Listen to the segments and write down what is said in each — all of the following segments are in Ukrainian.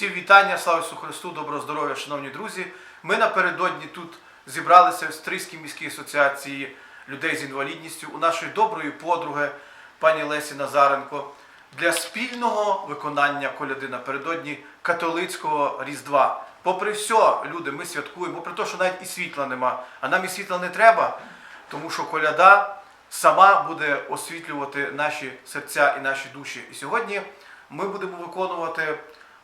Всім вітання, слава Ісусу Христу, доброго здоров'я, шановні друзі. Ми напередодні тут зібралися в Стрийській міській асоціації людей з інвалідністю у нашої доброї подруги пані Лесі Назаренко для спільного виконання коляди напередодні католицького Різдва. Попри все, люди, ми святкуємо, попри те, що навіть і світла нема, а нам і світла не треба, тому що коляда сама буде освітлювати наші серця і наші душі. І сьогодні ми будемо виконувати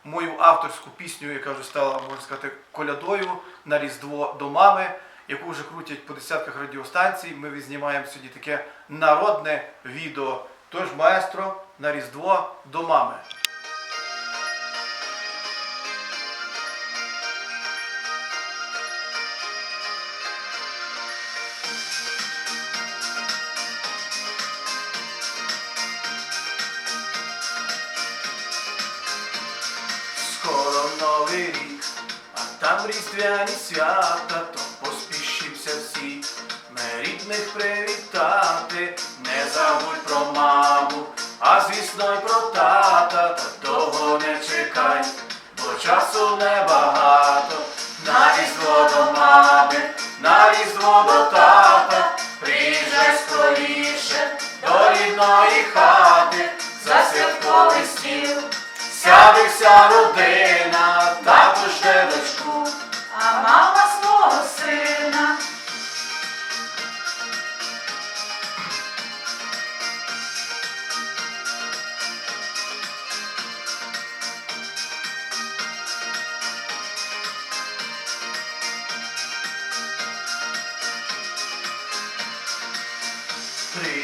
мою авторську пісню, яка вже стала, можна сказати, колядою на Різдво до мами, яку вже крутять по десятках радіостанцій. Ми відзнімаємо сьогодні таке народне відео. Тож, маестро, на Різдво до мами. Новий рік, а там різдвяні свята, то поспішимося всі. Ми рідних привітати, не забудь про маму, а звісно й про тата, та довго не чекай, бо часу небагато. На різдво до мами, на різдво до тата,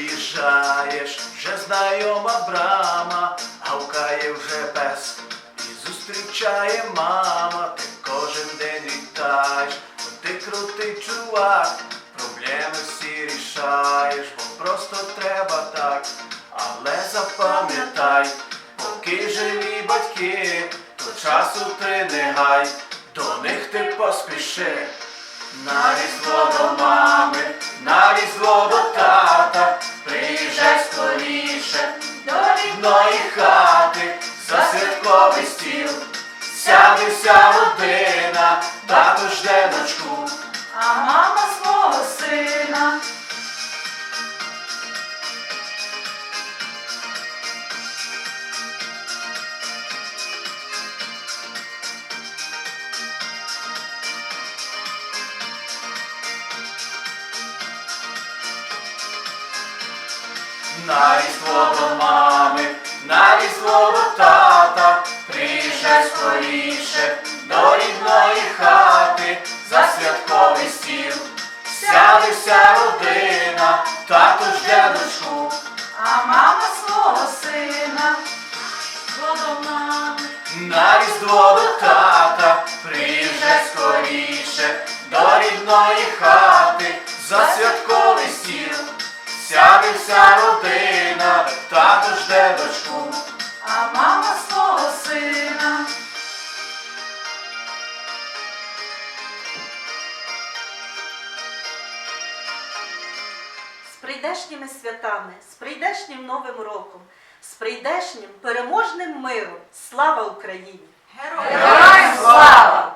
Приїжджаєш, вже знайома брама, гавкає вже пес і зустрічає мама, ти кожен день вітаєш, бо ти крутий чувак, проблеми всі рішаєш, бо просто треба так, але запам'ятай, поки живі батьки, то часу ти не гай, до них ти поспіши. На різдво до мами, на різдво до святковий стіл, сяде вся родина, тато жде дочку. а мама свого сина. На різдво до мами, на різдво до тата, вся родина, тато жде дочку. А мама свого сина. До мами. На різдво до тата, приїжджай скоріше до рідної хати, за святковий стіл, сяде вся родина, тато жде дочку. а мама прийдешніми святами, з прийдешнім Новим роком, з прийдешнім переможним миром. Слава Україні! Героям слава!